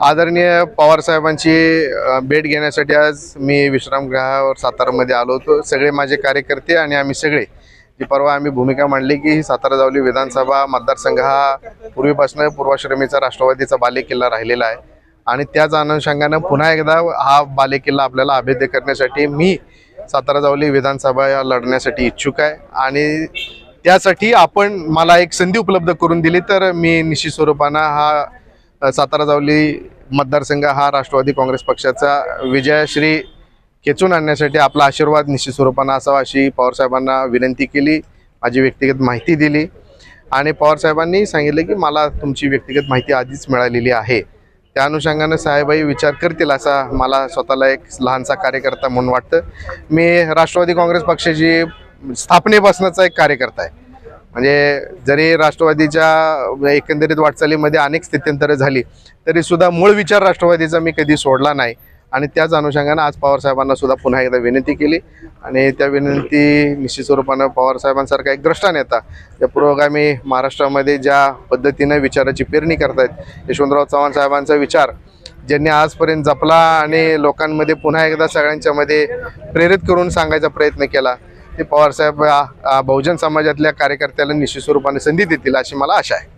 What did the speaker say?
आदरणीय पवारसाहेबांची भेट घेण्यासाठी आज मी विश्रामगृहावर सातारामध्ये आलो होतो. सगळे माझे कार्यकर्ते आणि आम्ही सगळे जी परवा आम्ही भूमिका मांडली की सातारा जावली विधानसभा मतदारसंघ हा पूर्वीपासून पूर्वाश्रमीचा राष्ट्रवादीचा बालेकिल्ला राहिलेला आहे. आणि त्याच अनुषंगानं पुन्हा एकदा हा बालेकिल्ला आपल्याला अभेद्य करण्यासाठी मी सातारा जावली विधानसभा या लढण्यासाठी इच्छुक आहे. आणि त्यासाठी आपण मला एक संधी उपलब्ध करून दिली तर मी निश्चित स्वरूपानं हा सातारा जावली मतदारसंघ हा राष्ट्रवादी काँग्रेस पक्षाचा विजयश्री खेचून आणण्यासाठी आपला आशीर्वाद निश्चित स्वरूपानं असावा अशी पवारसाहेबांना विनंती केली माझी व्यक्तिगत माहिती दिली. आणि पवारसाहेबांनी सांगितलं की मला तुमची व्यक्तिगत माहिती आधीच मिळालेली आहे. त्या अनुषंगानं साहेबाई विचार करतील असा मला स्वतःला एक लहानसा कार्यकर्ता म्हणून वाटतं. मी राष्ट्रवादी काँग्रेस पक्षाची स्थापनेपासूनचा एक कार्यकर्ता आहे. म्हणजे जरी राष्ट्रवादीच्या एकंदरीत वाटचालीमध्ये अनेक स्थित्यंतरं झाली तरी सुद्धा मूळ विचार राष्ट्रवादीचा मी कधी सोडला नाही. आणि त्याच अनुषंगानं आज पवारसाहेबांना सुद्धा पुन्हा एकदा विनंती केली. आणि त्या विनंती निश्चित स्वरूपानं पवारसाहेबांसारखा एक द्रष्टा नेता त्या पुरोगामी महाराष्ट्रामध्ये ज्या पद्धतीनं विचाराची पेरणी करतायत यशवंतराव चव्हाण साहेबांचा विचार ज्यांनी आजपर्यंत जपला आणि लोकांमध्ये पुन्हा एकदा सगळ्यांच्यामध्ये प्रेरित करून सांगायचा प्रयत्न केला ते पवारसाहेब बहुजन समाजातल्या कार्यकर्त्याला निश्चित स्वरूपाने संधी देतील अशी मला आशा आहे.